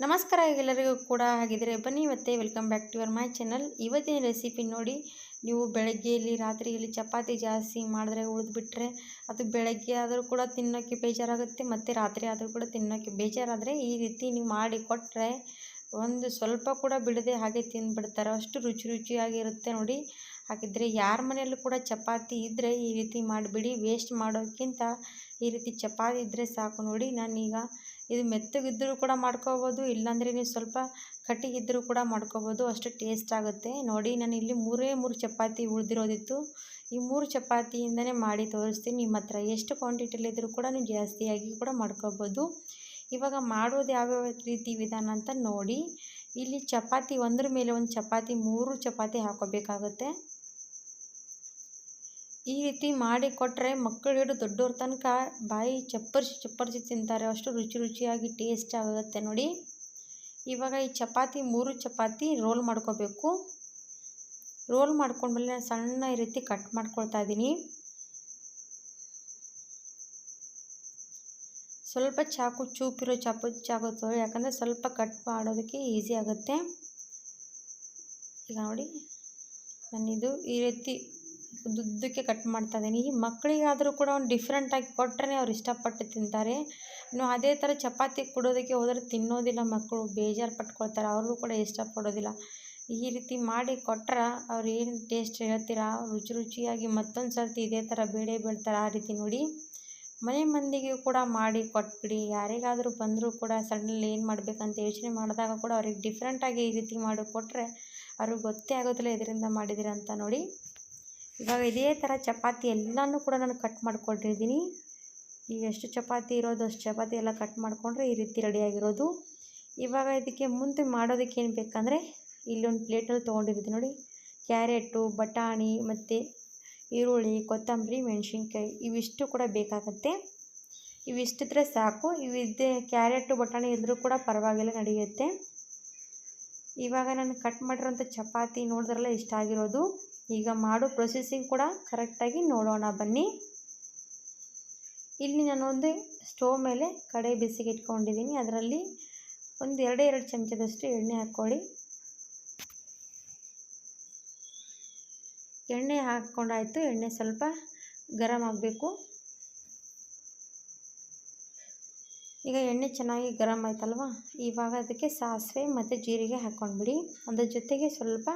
ನಮಸ್ಕಾರ ಎಲ್ಲರಿಗೂ ಕೂಡ ಹಾಗಿದ್ರೆ ಬನ್ನಿ ಮತ್ತೆ welcome back to your my channel ಇವತ್ತಿನ ರೆಸಿಪಿ ನೋಡಿ, ನೀವು ಬೆಳಗ್ಗೆಯಲ್ಲಿ, ರಾತ್ರಿಯಲ್ಲಿ ಚಪಾತಿ ಜಾಸ್ತಿ ಮಾಡಿದ್ರೆ ಉಳಿದ್ಬಿಟ್ರೆ, ಅದು ಬೆಳಗ್ಗೆ ಆದರೂ ಕೂಡ ತಿನ್ನೋಕ್ಕೆ ಬೇಜಾರಾಗುತ್ತೆ, ಮತ್ತು ರಾತ್ರಿ ಆದರೂ ಕೂಡ ತಿನ್ನೋಕ್ಕೆ ಬೇಜಾರಾದರೆ ಈ ರೀತಿ ನೀವು ಮಾಡಿ ಕೊಟ್ಟರೆ ಒಂದು ಸ್ವಲ್ಪ ಕೂಡ ಬಿಡದೆ ಹಾಗೆ ತಿಂದುಬಿಡ್ತಾರೆ. ಅಷ್ಟು ರುಚಿ ರುಚಿಯಾಗಿರುತ್ತೆ ನೋಡಿ. ಹಾಗಿದ್ರೆ ಯಾರ ಮನೆಯಲ್ಲೂ ಕೂಡ ಚಪಾತಿ ಇದ್ದರೆ ಈ ರೀತಿ ಮಾಡಿಬಿಡಿ ವೇಸ್ಟ್ ಮಾಡೋಕ್ಕಿಂತ ಈ ರೀತಿ ಚಪಾತಿ ಇದ್ದರೆ ಸಾಕು ನೋಡಿ. ನಾನೀಗ ಇದು ಮೆತ್ತಗಿದ್ದರೂ ಕೂಡ ಮಾಡ್ಕೋಬೋದು, ಇಲ್ಲಾಂದರೆ ನೀವು ಸ್ವಲ್ಪ ಕಟ್ಟಿಗಿದ್ದರೂ ಕೂಡ ಮಾಡ್ಕೋಬೋದು. ಅಷ್ಟು ಟೇಸ್ಟ್ ಆಗುತ್ತೆ. ನೋಡಿ, ನಾನು ಇಲ್ಲಿ ಮೂರೇ ಮೂರು ಚಪಾತಿ ಉಳಿದಿರೋದಿತ್ತು. ಈ ಮೂರು ಚಪಾತಿಯಿಂದನೇ ಮಾಡಿ ತೋರಿಸ್ತೀನಿ. ನಿಮ್ಮ ಹತ್ರ ಎಷ್ಟು ಕ್ವಾಂಟಿಟಿಲಿದ್ದರೂ ಕೂಡ ನೀವು ಜಾಸ್ತಿಯಾಗಿ ಕೂಡ ಮಾಡ್ಕೋಬೋದು. ಇವಾಗ ಮಾಡೋದು ಯಾವ್ಯಾವ ರೀತಿ ವಿಧಾನ ಅಂತ ನೋಡಿ. ಇಲ್ಲಿ ಚಪಾತಿ ಒಂದ್ರ ಮೇಲೆ ಒಂದು ಚಪಾತಿ, ಮೂರು ಚಪಾತಿ ಹಾಕೋಬೇಕಾಗುತ್ತೆ. ಈ ರೀತಿ ಮಾಡಿ ಕೊಟ್ಟರೆ ಮಕ್ಕಳು ಹಿಡಿದು ದೊಡ್ಡವ್ರ ತನಕ ಬಾಯಿ ಚಪ್ಪರಿಸಿ ಚಪ್ಪರಿಸಿ ತಿಂತಾರೆ. ಅಷ್ಟು ರುಚಿ ರುಚಿಯಾಗಿ ಟೇಸ್ಟ್ ಆಗುತ್ತೆ ನೋಡಿ. ಇವಾಗ ಈ ಚಪಾತಿ, ಮೂರು ಚಪಾತಿ ರೋಲ್ ಮಾಡ್ಕೋಬೇಕು. ರೋಲ್ ಮಾಡ್ಕೊಂಡ್ಮೇಲೆ ಸಣ್ಣ ಈ ರೀತಿ ಕಟ್ ಮಾಡ್ಕೊಳ್ತಾ ಇದ್ದೀನಿ. ಸ್ವಲ್ಪ ಚಾಕು, ಚೂಪಿರೋ ಚಾಕು ಚಾಕು ಯಾಕಂದರೆ ಸ್ವಲ್ಪ ಕಟ್ ಮಾಡೋದಕ್ಕೆ ಈಸಿ ಆಗುತ್ತೆ. ಈಗ ನೋಡಿ ನಾನಿದು ಈ ರೀತಿ ಉದ್ದುದ್ದಕ್ಕೆ ಕಟ್ ಮಾಡ್ತಾ ಇದ್ದೀನಿ. ಮಕ್ಕಳಿಗಾದರೂ ಕೂಡ ಒಂದು ಡಿಫ್ರೆಂಟಾಗಿ ಕೊಟ್ಟರೆ ಅವ್ರು ಇಷ್ಟಪಟ್ಟು ತಿಂತಾರೆ. ಇನ್ನು ಅದೇ ಥರ ಚಪಾತಿ ಕೊಡೋದಕ್ಕೆ ಹೋದರೆ ತಿನ್ನೋದಿಲ್ಲ ಮಕ್ಕಳು, ಬೇಜಾರು ಪಟ್ಕೊಳ್ತಾರೆ. ಅವ್ರಿಗೂ ಕೂಡ ಇಷ್ಟಪಡೋದಿಲ್ಲ. ಈ ರೀತಿ ಮಾಡಿ ಕೊಟ್ರೆ ಅವ್ರು ಏನು ಟೇಸ್ಟ್ ಹೇಳ್ತೀರಾ? ರುಚಿ ರುಚಿಯಾಗಿ ಮತ್ತೊಂದು ಸರ್ತಿ ಇದೇ ಥರ ಬೇಳೆ ಬೀಳ್ತಾರೆ ಆ ರೀತಿ ನೋಡಿ. ಮನೆ ಮಂದಿಗೆ ಕೂಡ ಮಾಡಿ ಕೊಟ್ಬಿಡಿ. ಯಾರಿಗಾದರೂ ಬಂದರೂ ಕೂಡ ಸಡನ್ಲಿ ಏನು ಮಾಡಬೇಕಂತ ಯೋಚನೆ ಮಾಡಿದಾಗ ಕೂಡ ಅವ್ರಿಗೆ ಡಿಫ್ರೆಂಟಾಗಿ ಈ ರೀತಿ ಮಾಡಿ ಕೊಟ್ಟರೆ ಅವ್ರಿಗೆ ಗೊತ್ತೇ ಆಗೋದಿಲ್ಲ ಇದರಿಂದ ಮಾಡಿದಿರ ಅಂತ ನೋಡಿ. ಇವಾಗ ಇದೇ ಥರ ಚಪಾತಿ ಎಲ್ಲನೂ ಕೂಡ ನಾನು ಕಟ್ ಮಾಡ್ಕೊಂಡಿದ್ದೀನಿ. ಈಗ ಎಷ್ಟು ಚಪಾತಿ ಇರೋದು, ಅಷ್ಟು ಚಪಾತಿ ಎಲ್ಲ ಕಟ್ ಮಾಡಿಕೊಂಡ್ರೆ ಈ ರೀತಿ ರೆಡಿಯಾಗಿರೋದು ಇವಾಗ ಇದಕ್ಕೆ ಮುಂದೆ ಮಾಡೋದಕ್ಕೆ ಏನು ಬೇಕಂದರೆ ಇಲ್ಲೊಂದು ಪ್ಲೇಟಲ್ಲಿ ತೊಗೊಂಡಿರ್ತೀನಿ ನೋಡಿ. ಕ್ಯಾರೆಟು, ಬಟಾಣಿ ಮತ್ತು ಈರುಳ್ಳಿ, ಕೊತ್ತಂಬರಿ, ಮೆಣಸಿನ್ಕಾಯಿ ಇವಿಷ್ಟು ಕೂಡ ಬೇಕಾಗತ್ತೆ. ಇವಿಷ್ಟಿದ್ರೆ ಸಾಕು. ಇವಿದ್ದೆ ಕ್ಯಾರೆಟು, ಬಟಾಣಿ ಇದ್ದರೂ ಕೂಡ ಪರವಾಗಿಲ್ಲ ನಡೆಯುತ್ತೆ. ಇವಾಗ ನಾನು ಕಟ್ ಮಾಡಿರೋಂಥ ಚಪಾತಿ ನೋಡಿದ್ರಲ್ಲ ಇಷ್ಟ ಆಗಿರೋದು. ಈಗ ಮಾಡೋ ಪ್ರೊಸೆಸಿಂಗ್ ಕೂಡ ಕರೆಕ್ಟಾಗಿ ನೋಡೋಣ, ಬನ್ನಿ. ಇಲ್ಲಿ ನಾನು ಒಂದು ಸ್ಟೋವ್ ಮೇಲೆ ಕಡೆ ಬಿಸಿಗೆ ಇಟ್ಕೊಂಡಿದ್ದೀನಿ. ಅದರಲ್ಲಿ ಒಂದು ಎರಡೇ ಎರಡು ಚಮಚದಷ್ಟು ಎಣ್ಣೆ ಹಾಕ್ಕೊಳ್ಳಿ. ಎಣ್ಣೆ ಹಾಕ್ಕೊಂಡಾಯಿತು, ಎಣ್ಣೆ ಸ್ವಲ್ಪ ಗರಮ್ ಆಗಬೇಕು. ಈಗ ಎಣ್ಣೆ ಚೆನ್ನಾಗಿ ಗರಮ್ ಆಯ್ತಲ್ವ? ಇವಾಗ ಅದಕ್ಕೆ ಸಾಸಿವೆ ಮತ್ತು ಜೀರಿಗೆ ಹಾಕ್ಕೊಂಡ್ಬಿಡಿ. ಅದ್ರ ಜೊತೆಗೆ ಸ್ವಲ್ಪ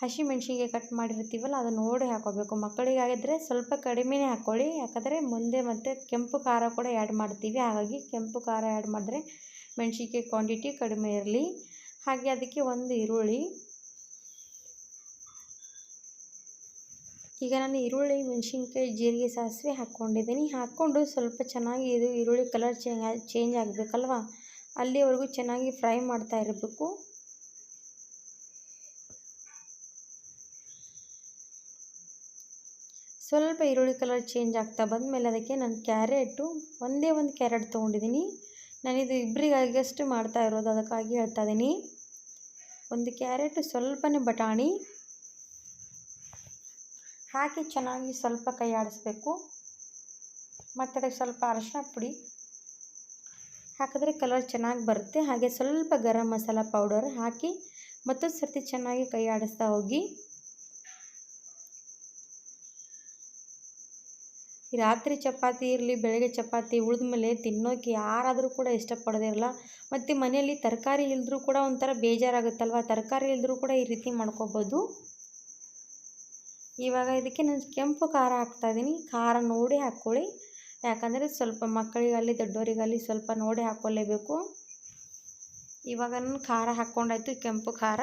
ಹಸಿ ಮೆಣಸಿನ್ಕಾಯಿ ಕಟ್ ಮಾಡಿರ್ತೀವಲ್ಲ, ಅದನ್ನು ನೋಡಿ ಹಾಕೋಬೇಕು. ಮಕ್ಕಳಿಗಾಗಿದ್ದರೆ ಸ್ವಲ್ಪ ಕಡಿಮೆನೇ ಹಾಕ್ಕೊಳ್ಳಿ ಯಾಕಂದರೆ ಮುಂದೆ ಮತ್ತು ಕೆಂಪು ಖಾರ ಕೂಡ ಆ್ಯಡ್ ಮಾಡ್ತೀವಿ. ಹಾಗಾಗಿ ಕೆಂಪು ಖಾರ ಆ್ಯಡ್ ಮಾಡಿದ್ರೆ ಮೆಣಸಿಗೆ ಕ್ವಾಂಟಿಟಿ ಕಡಿಮೆ ಇರಲಿ. ಹಾಗೆ ಅದಕ್ಕೆ ಒಂದು ಈರುಳ್ಳಿ. ಈಗ ನಾನು ಈರುಳ್ಳಿ, ಮೆಣಸಿನ್ಕಾಯಿ, ಜೀರಿಗೆ ಸಾಸಿವೆ ಹಾಕ್ಕೊಂಡಿದ್ದೀನಿ. ಹಾಕ್ಕೊಂಡು ಸ್ವಲ್ಪ ಚೆನ್ನಾಗಿ ಇದು ಈರುಳ್ಳಿ ಕಲರ್ ಚೇಂಜ್ ಚೇಂಜ್ ಆಗಬೇಕಲ್ವ? ಅಲ್ಲಿವರೆಗೂ ಚೆನ್ನಾಗಿ ಫ್ರೈ ಮಾಡ್ತಾ ಇರಬೇಕು. ಸ್ವಲ್ಪ ಈರುಳ್ಳಿ ಕಲರ್ ಚೇಂಜ್ ಆಗ್ತಾ ಬಂದಮೇಲೆ ಅದಕ್ಕೆ ನಾನು ಕ್ಯಾರೆಟು ಒಂದೇ ಒಂದು ಕ್ಯಾರೆಟ್ ತೊಗೊಂಡಿದ್ದೀನಿ. ನಾನಿದು ಇಬ್ಬರಿಗಾಗಷ್ಟು ಮಾಡ್ತಾ ಇರೋದು, ಅದಕ್ಕಾಗಿ ಹೇಳ್ತಾ ಇದ್ದೀನಿ. ಒಂದು ಕ್ಯಾರೆಟು ಸ್ವಲ್ಪನೇ ಬಟಾಣಿ. ಹಾಕಿ ಚೆನ್ನಾಗಿ ಸ್ವಲ್ಪ ಕೈ ಆಡಿಸ್ಬೇಕು. ಮತ್ತು ಅದಕ್ಕೆ ಸ್ವಲ್ಪ ಅರಶಿನ ಪುಡಿ. ಹಾಕಿದ್ರೆ ಕಲರ್ ಚೆನ್ನಾಗಿ ಬರುತ್ತೆ. ಹಾಗೆ ಸ್ವಲ್ಪ ಗರಂ ಮಸಾಲ ಪೌಡರ್ ಹಾಕಿ ಮತ್ತೊಂದು ಸರ್ತಿ ಚೆನ್ನಾಗಿ ಕೈ ಆಡಿಸ್ತಾ ಹೋಗಿ. ರಾತ್ರಿ ಚಪಾತಿ ಇರಲಿ, ಬೆಳಗ್ಗೆ ಚಪಾತಿ ಉಳಿದ ಮೇಲೆ ತಿನ್ನೋಕೆ ಯಾರಾದರೂ ಕೂಡ ಇಷ್ಟಪಡೋದಿರಲ್ಲ ಮತ್ತು ಮನೆಯಲ್ಲಿ ತರಕಾರಿ ಇಲ್ಲದ್ರೂ ಕೂಡ ಒಂಥರ ಬೇಜಾರಾಗುತ್ತಲ್ವ? ತರಕಾರಿ ಇಲ್ಲದ್ರೂ ಕೂಡ ಈ ರೀತಿ ಮಾಡ್ಕೋಬೋದು. ಇವಾಗ ಇದಕ್ಕೆ ನಾನು ಕೆಂಪು ಖಾರ ಹಾಕ್ತಾಯಿದ್ದೀನಿ ಖಾರ ನೋಡಿ ಹಾಕ್ಕೊಳ್ಳಿ. ಯಾಕಂದರೆ ಸ್ವಲ್ಪ ಮಕ್ಕಳಿಗಾಗಲಿ, ದೊಡ್ಡವರಿಗಾಗಲಿ ಸ್ವಲ್ಪ ನೋಡಿ ಹಾಕ್ಕೊಳ್ಳೇಬೇಕು ಇವಾಗ ನಾನು ಖಾರ ಹಾಕ್ಕೊಂಡಾಯ್ತು, ಕೆಂಪು ಖಾರ.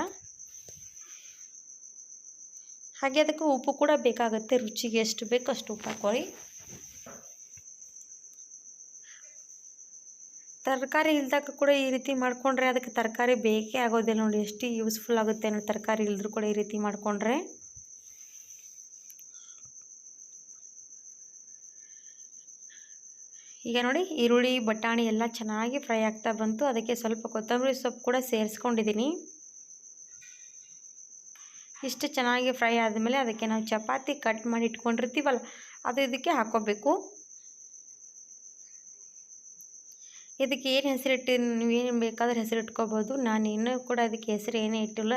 ಹಾಗೆ ಅದಕ್ಕೆ ಉಪ್ಪು ಕೂಡ ಬೇಕಾಗುತ್ತೆ. ರುಚಿಗೆ ಎಷ್ಟು ಬೇಕು ಅಷ್ಟು ಉಪ್ಪು ಹಾಕ್ಕೊಳ್ಳಿ. ತರಕಾರಿ ಇಲ್ದಾಗ ಕೂಡ ಈ ರೀತಿ ಮಾಡಿಕೊಂಡ್ರೆ ಅದಕ್ಕೆ ತರಕಾರಿ ಬೇಕೇ ಆಗೋದಿಲ್ಲ ನೋಡಿ, ಎಷ್ಟು ಯೂಸ್ಫುಲ್ ಆಗುತ್ತೆ ಅನ್ನೋ ತರಕಾರಿ ಇಲ್ಲದ್ರೂ ಕೂಡ ಈ ರೀತಿ ಮಾಡಿಕೊಂಡ್ರೆ. ಈಗ ನೋಡಿ, ಈರುಳ್ಳಿ, ಬಟಾಣಿ ಎಲ್ಲ ಚೆನ್ನಾಗಿ ಫ್ರೈ ಆಗ್ತಾ ಬಂತು. ಅದಕ್ಕೆ ಸ್ವಲ್ಪ ಕೊತ್ತಂಬರಿ ಸೊಪ್ಪು ಕೂಡ ಸೇರಿಸ್ಕೊಂಡಿದ್ದೀನಿ. ಇಷ್ಟು ಚೆನ್ನಾಗಿ ಫ್ರೈ ಆದಮೇಲೆ ಅದಕ್ಕೆ ನಾವು ಚಪಾತಿ ಕಟ್ ಮಾಡಿ ಇಟ್ಕೊಂಡಿರ್ತೀವಲ್ಲ, ಅದು ಇದಕ್ಕೆ ಹಾಕ್ಕೋಬೇಕು ಇದಕ್ಕೆ ಏನು ಹೆಸರಿಟ್ಟು ಏನು ಬೇಕಾದ್ರೆ ಹೆಸರು ಇಟ್ಕೋಬೋದು ನಾನು ಇನ್ನೂ ಕೂಡ ಅದಕ್ಕೆ ಹೆಸರು ಏನೇ ಇಟ್ಟಿಲ್ಲ.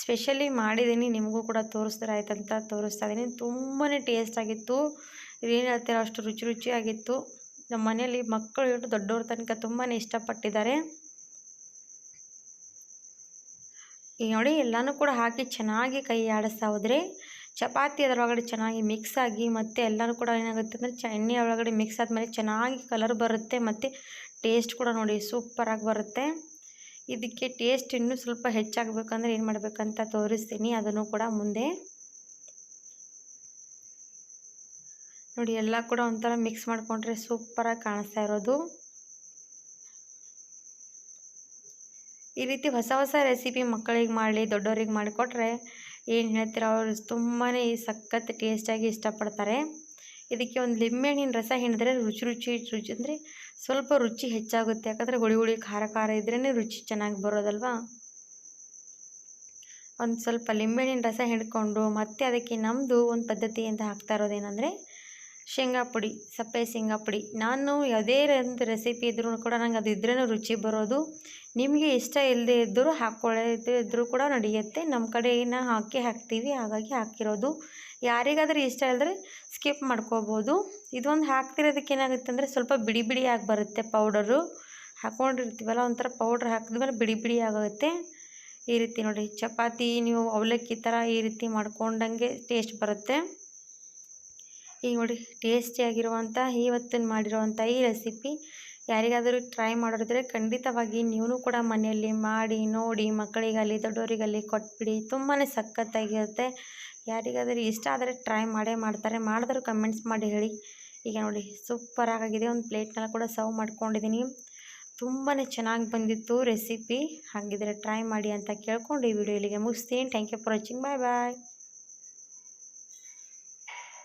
ಸ್ಪೆಷಲಿ ಮಾಡಿದ್ದೀನಿ ನಿಮಗೂ ಕೂಡ ತೋರಿಸ್ತಾರೆ ಆಯ್ತಂತ ತೋರಿಸ್ತಾ ಇದ್ದೀನಿ ತುಂಬಾ ಟೇಸ್ಟ್ ಆಗಿತ್ತು. ಏನು ಹೇಳ್ತೀರ, ಅಷ್ಟು ರುಚಿ ರುಚಿಯಾಗಿತ್ತು. ನಮ್ಮ ಮನೆಯಲ್ಲಿ ಮಕ್ಕಳು ಇಟ್ಟು ದೊಡ್ಡವ್ರ ತನಕ ತುಂಬಾ ಇಷ್ಟಪಟ್ಟಿದ್ದಾರೆ. ಈಗ ನೋಡಿ, ಎಲ್ಲನೂ ಕೂಡ ಹಾಕಿ ಚೆನ್ನಾಗಿ ಕೈ ಆಡಿಸ್ತಾ ಹೋದರೆ, ಚಪಾತಿ ಅದರೊಳಗಡೆ ಚೆನ್ನಾಗಿ ಮಿಕ್ಸ್ ಆಗಿ ಮತ್ತು ಎಲ್ಲನೂ ಕೂಡ ಏನಾಗುತ್ತೆ ಅಂದರೆ ಚ ಎಣ್ಣೆ ಒಳಗಡೆ ಮಿಕ್ಸ್ ಆದಮೇಲೆ ಚೆನ್ನಾಗಿ ಕಲರ್ ಬರುತ್ತೆ ಮತ್ತು ಟೇಸ್ಟ್ ಕೂಡ ನೋಡಿ ಸೂಪರಾಗಿ ಬರುತ್ತೆ. ಇದಕ್ಕೆ ಟೇಸ್ಟ್ ಇನ್ನೂ ಸ್ವಲ್ಪ ಹೆಚ್ಚಾಗಬೇಕಂದ್ರೆ ಏನು ಮಾಡಬೇಕಂತ ತೋರಿಸ್ತೀನಿ. ಅದನ್ನು ಕೂಡ ಮುಂದೆ ನೋಡಿ, ಎಲ್ಲ ಕೂಡ ಒಂಥರ ಮಿಕ್ಸ್ ಮಾಡಿಕೊಂಡ್ರೆ ಸೂಪರಾಗಿ ಕಾಣಿಸ್ತಾ ಇರೋದು. ಈ ರೀತಿ ಹೊಸ ಹೊಸ ರೆಸಿಪಿ ಮಕ್ಕಳಿಗೆ ಮಾಡಲಿ ದೊಡ್ಡವ್ರಿಗೆ ಮಾಡಿಕೊಟ್ರೆ ಏನು ಹೇಳ್ತೀರ ಅವರು ತುಂಬಾ ಸಖತ್ ಟೇಸ್ಟಾಗಿ ಇಷ್ಟಪಡ್ತಾರೆ. ಇದಕ್ಕೆ ಒಂದು ಲಿಂಬೆಹಣ್ಣಿನ ರಸ ಹಿಂಡಿದ್ರೆ ರುಚಿ ರುಚಿ ರುಚಿ ಅಂದರೆ ಸ್ವಲ್ಪ ರುಚಿ ಹೆಚ್ಚಾಗುತ್ತೆ. ಯಾಕಂದರೆ ಹುಳಿ ಹುಳಿ, ಖಾರ ಖಾರ ಇದ್ರೇ ರುಚಿ ಚೆನ್ನಾಗಿ ಬರೋದಲ್ವಾ? ಒಂದು ಸ್ವಲ್ಪ ಲಿಂಬೆಹಣ್ಣಿನ ರಸ ಹಿಡ್ಕೊಂಡು, ಮತ್ತೆ ಅದಕ್ಕೆ ನಮ್ಮದು ಒಂದು ಪದ್ಧತಿ ಅಂತ ಹಾಕ್ತಾ ಇರೋದೇನೆಂದರೆ ಶೇಂಗಾ ಪುಡಿ, ಸಪ್ಪೆ ಶೇಂಗಾ ಪುಡಿ. ನಾನು ಯಾವುದೇ ಒಂದು ರೆಸಿಪಿ ಇದ್ರೂ ಕೂಡ ನಂಗೆ ಅದು ಇದ್ರೇ ರುಚಿ ಬರೋದು. ನಿಮಗೆ ಇಷ್ಟ ಇಲ್ಲದೆ ಇದ್ದರೂ ಹಾಕ್ಕೊಳ್ಳೋದು ಇದ್ದರೂ ಕೂಡ ನಡೆಯುತ್ತೆ. ನಮ್ಮ ಕಡೆನ ಹಾಕಿ ಹಾಕ್ತೀವಿ, ಹಾಗಾಗಿ ಹಾಕಿರೋದು. ಯಾರಿಗಾದರೂ ಇಷ್ಟ ಇಲ್ಲದ್ರೆ ಸ್ಕಿಪ್ ಮಾಡ್ಕೋಬೋದು. ಇದೊಂದು ಹಾಕ್ತಿರೋದಕ್ಕೆ ಏನಾಗುತ್ತೆ ಅಂದರೆ ಸ್ವಲ್ಪ ಬಿಡಿ ಬಿಡಿಯಾಗಿ ಬರುತ್ತೆ ಪೌಡರು ಹಾಕ್ಕೊಂಡಿರ್ತೀವಲ್ಲ ಒಂಥರ ಪೌಡ್ರ್ ಹಾಕಿದ್ಮೇಲೆ ಬಿಡಿ ಬಿಡಿ ಆಗುತ್ತೆ. ಈ ರೀತಿ ನೋಡಿ, ಚಪಾತಿ ನೀವು ಅವಲಕ್ಕಿ ಥರ ಈ ರೀತಿ ಮಾಡ್ಕೊಂಡಂಗೆ ಟೇಸ್ಟ್ ಬರುತ್ತೆ. ಈಗ ನೋಡಿ ಟೇಸ್ಟಿಯಾಗಿರುವಂಥ ಇವತ್ತಿನ ಮಾಡಿರುವಂಥ ಈ ರೆಸಿಪಿ ಯಾರಿಗಾದರೂ ಟ್ರೈ ಮಾಡಿದ್ರೆ ಖಂಡಿತವಾಗಿ ನೀವು ಕೂಡ ಮನೆಯಲ್ಲಿ ಮಾಡಿ, ನೋಡಿ ಮಕ್ಕಳಿಗಲ್ಲಿ ದೊಡ್ಡವರಿಗಲ್ಲಿ ಕೊಟ್ಬಿಡಿ. ತುಂಬಾ ಸಖತ್ತಾಗಿರುತ್ತೆ. ಯಾರಿಗಾದರೂ ಇಷ್ಟ ಆದರೆ ಟ್ರೈ ಮಾಡೇ ಮಾಡ್ತಾರೆ. ಮಾಡಿದ್ರು ಕಮೆಂಟ್ಸ್ ಮಾಡಿ ಹೇಳಿ. ಈಗ ನೋಡಿ ಸೂಪರಾಗಿದೆ ಒಂದು ಪ್ಲೇಟ್ನೆಲ್ಲ ಕೂಡ ಸರ್ವ್ ಮಾಡ್ಕೊಂಡಿದ್ದೀನಿ. ತುಂಬಾ ಚೆನ್ನಾಗಿ ಬಂದಿತ್ತು ರೆಸಿಪಿ ಹಾಗಿದ್ರೆ ಟ್ರೈ ಮಾಡಿ ಅಂತ ಕೇಳ್ಕೊಂಡು ಈ ವಿಡಿಯೋ ಇಲ್ಲಿಗೆ ಮುಗಿಸ್ತೀನಿ. Thank you for watching bye bye